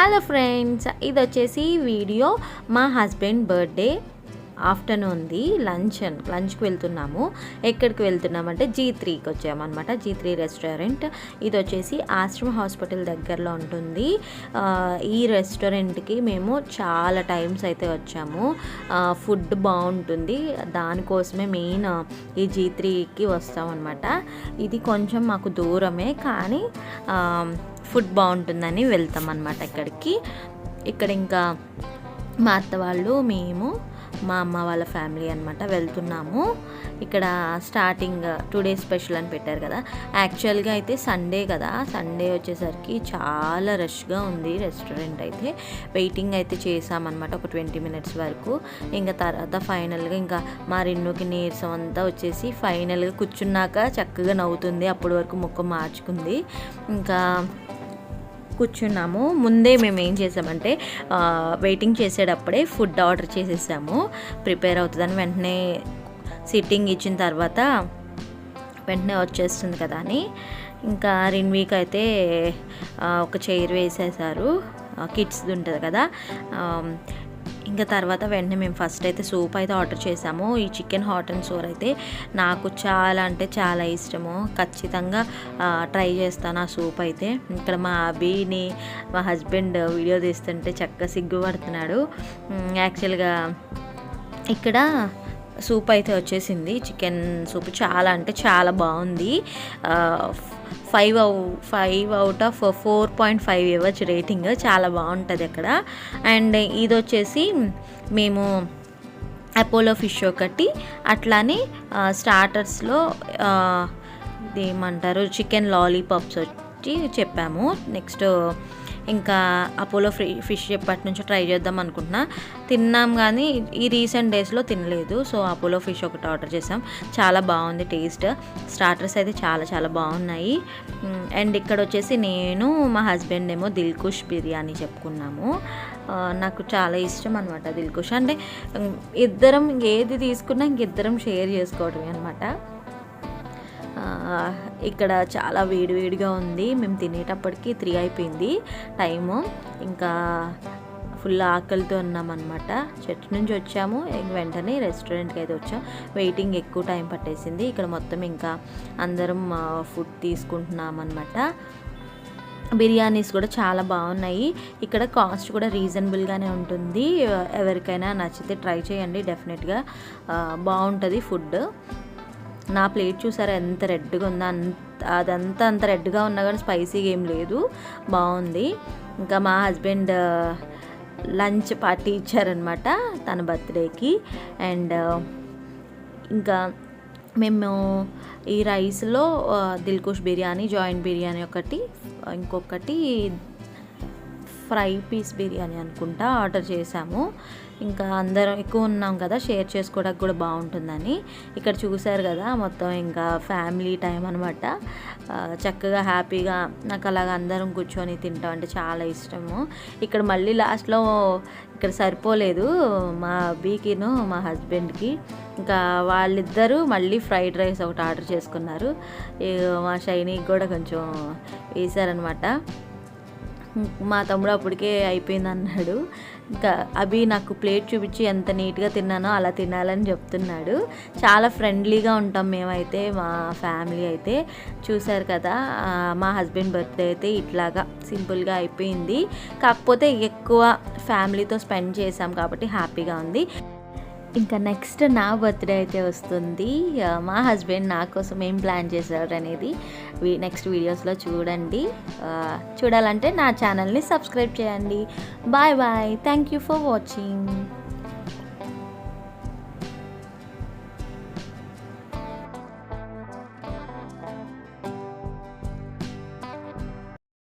Hello friends ఇది వచ్చేసి video. మా హస్బెండ్ బర్త్డే ఆఫ్టర్నూన్ది లంచ్ లంచ్కి వెళ్తున్నాము. ఎక్కడికి వెళ్తున్నామంటే జీ త్రీకి వచ్చామన్నమాట. G three restaurant. ఇది వచ్చేసి ఆశ్రమ హాస్పిటల్ దగ్గరలో ఉంటుంది. ఈ రెస్టారెంట్కి మేము చాలా టైమ్స్ అయితే వచ్చాము. ఫుడ్ బాగుంటుంది. దానికోసమే మెయిన్ ఈ జీ త్రీకి వస్తామన్నమాట. ఇది కొంచెం మాకు దూరమే. కానీ ఫుడ్ బాగుంటుందని వెళ్తాం అనమాట ఇక్కడికి. ఇక్కడ ఇంకా మా అత్త వాళ్ళు మేము మా అమ్మ వాళ్ళ ఫ్యామిలీ అనమాట వెళ్తున్నాము. ఇక్కడ స్టార్టింగ్ టూ డేస్ స్పెషల్ అని పెట్టారు కదా. యాక్చువల్గా అయితే సండే కదా. సండే వచ్చేసరికి చాలా రష్గా ఉంది రెస్టారెంట్ అయితే. వెయిటింగ్ అయితే చేసామన్నమాట ఒక ట్వంటీ మినిట్స్ వరకు. ఇంకా తర్వాత ఫైనల్గా ఇంకా మా రెండుకి నీరసం అంతా వచ్చేసి ఫైనల్గా కూర్చున్నాక చక్కగా నవ్వుతుంది. అప్పటి వరకు ముఖం మార్చుకుంది. ఇంకా కూర్చున్నాము. ముందే మేము ఏం చేసామంటే వెయిటింగ్ చేసేటప్పుడే ఫుడ్ ఆర్డర్ చేసేసాము. ప్రిపేర్ అవుతుందని వెంటనే సిట్టింగ్ ఇచ్చిన తర్వాత వెంటనే వచ్చేస్తుంది కదా అని. ఇంకా రిన్వీక్ అయితే ఒక చైర్ వేసేసారు. కిడ్స్ది ఉంటుంది కదా. ఇంకా తర్వాత వెంటనే మేము ఫస్ట్ అయితే సూప్ అయితే ఆర్డర్ చేసాము. ఈ చికెన్ హాట్ అండ్ సోర్ అయితే నాకు చాలా అంటే చాలా ఇష్టము. ఖచ్చితంగా ట్రై చేస్తాను ఆ సూప్ అయితే. ఇక్కడ మా అభిని మా హస్బెండ్ వీడియో తీస్తుంటే చక్కగా సిగ్గుపడుతున్నాడు. యాక్చువల్గా ఇక్కడ సూప్ అయితే వచ్చేసింది. చికెన్ సూప్ చాలా అంటే చాలా బాగుంది. Five five out of four point five ఇవ్వచ్చు రేటింగ్. చాలా బాగుంటుంది అక్కడ. అండ్ ఇది వచ్చేసి మేము అపోలో ఫిష్ ఒకటి అట్లానే స్టార్టర్స్లో ఏమంటారు చికెన్ లాలీపాప్స్ వచ్చి చెప్పాము. నెక్స్ట్ ఇంకా అపోలో ఫ్రీ ఫిష్ ఎప్పటి నుంచో ట్రై చేద్దాం అనుకుంటున్నా. తిన్నాం కానీ ఈ రీసెంట్ డేస్లో తినలేదు. సో అపోలో ఫిష్ ఒకటి ఆర్డర్ చేసాం. చాలా బాగుంది టేస్ట్ స్టార్టర్స్ అయితే చాలా చాలా బాగున్నాయి. అండ్ ఇక్కడ వచ్చేసి నేను మా హస్బెండ్ ఏమో దిల్కుష్ బిర్యానీ చెప్పుకున్నాము. నాకు చాలా ఇష్టం అనమాట దిల్కుష్. అంటే ఇద్దరం ఏది తీసుకున్నా ఇంకిద్దరం షేర్ చేసుకోవడమే అనమాట ఇక్కడ చాలా వేడివేడిగా ఉంది. మేము తినేటప్పటికి త్రీ అయిపోయింది టైము. ఇంకా ఫుల్ ఆకలితో ఉన్నామన్నమాట. చెట్టు నుంచి వచ్చాము. వెంటనే రెస్టారెంట్కి అయితే వచ్చాం. వెయిటింగ్ ఎక్కువ టైం పట్టేసింది. ఇక్కడ మొత్తం ఇంకా అందరం ఫుడ్ తీసుకుంటున్నాం అనమాట బిర్యానీస్ కూడా చాలా బాగున్నాయి. ఇక్కడ కాస్ట్ కూడా రీజనబుల్గానే ఉంటుంది. ఎవరికైనా నచ్చితే ట్రై చేయండి. డెఫినెట్గా బాగుంటుంది ఫుడ్ నా ప్లేట్ చూసారా? ఎంత రెడ్గా ఉందో అంత అదంతా అంత రెడ్గా ఉన్నా కానీ స్పైసీగా ఏం లేదు. బాగుంది ఇంకా మా హస్బెండ్ లంచ్ పార్టీ ఇచ్చారనమాట తన బర్త్డేకి. అండ్ ఇంకా మేము ఈ రైస్లో దిల్కుష్ బిర్యానీ జాయింట్ బిర్యానీ ఒకటి ఇంకొకటి ఫ్రై పీస్ బిర్యానీ అనుకుంటా ఆర్డర్ చేసాము ఇంకా అందరం ఎక్కువ ఉన్నాం కదా షేర్ చేసుకోవడానికి కూడా బాగుంటుందని. ఇక్కడ చూశారు కదా మొత్తం ఇంకా ఫ్యామిలీ టైం అనమాట చక్కగా హ్యాపీగా నాకు అలాగ అందరం కూర్చొని తింటాం అంటే చాలా ఇష్టము. ఇక్కడ మళ్ళీ లాస్ట్లో ఇక్కడ సరిపోలేదు మా బీకిను మా హస్బెండ్కి. ఇంకా వాళ్ళిద్దరూ మళ్ళీ ఫ్రైడ్ రైస్ ఒకటి ఆర్డర్ చేసుకున్నారు. మా షైనీకి కూడా కొంచెం వేశారనమాట మా తమ్ముడు అప్పటికే అయిపోయింది అన్నాడు ఇంకా అవి నాకు ప్లేట్ చూపించి ఎంత నీట్గా తిన్నానో అలా తినాలని చెప్తున్నాడు. చాలా ఫ్రెండ్లీగా ఉంటాం మేమైతే మా ఫ్యామిలీ అయితే. చూశారు కదా మా హస్బెండ్ బర్త్డే అయితే ఇట్లాగా సింపుల్గా అయిపోయింది. కాకపోతే ఎక్కువ ఫ్యామిలీతో స్పెండ్ చేసాం కాబట్టి హ్యాపీగా ఉంది. ఇంకా నెక్స్ట్ నా బర్త్డే అయితే వస్తుంది. మా హస్బెండ్ నా కోసం ఏం ప్లాన్ చేశారు అనేది నెక్స్ట్ వీడియోస్లో చూడండి. చూడాలంటే నా ఛానల్ని సబ్స్క్రైబ్ చేయండి. Bye bye thank you for watching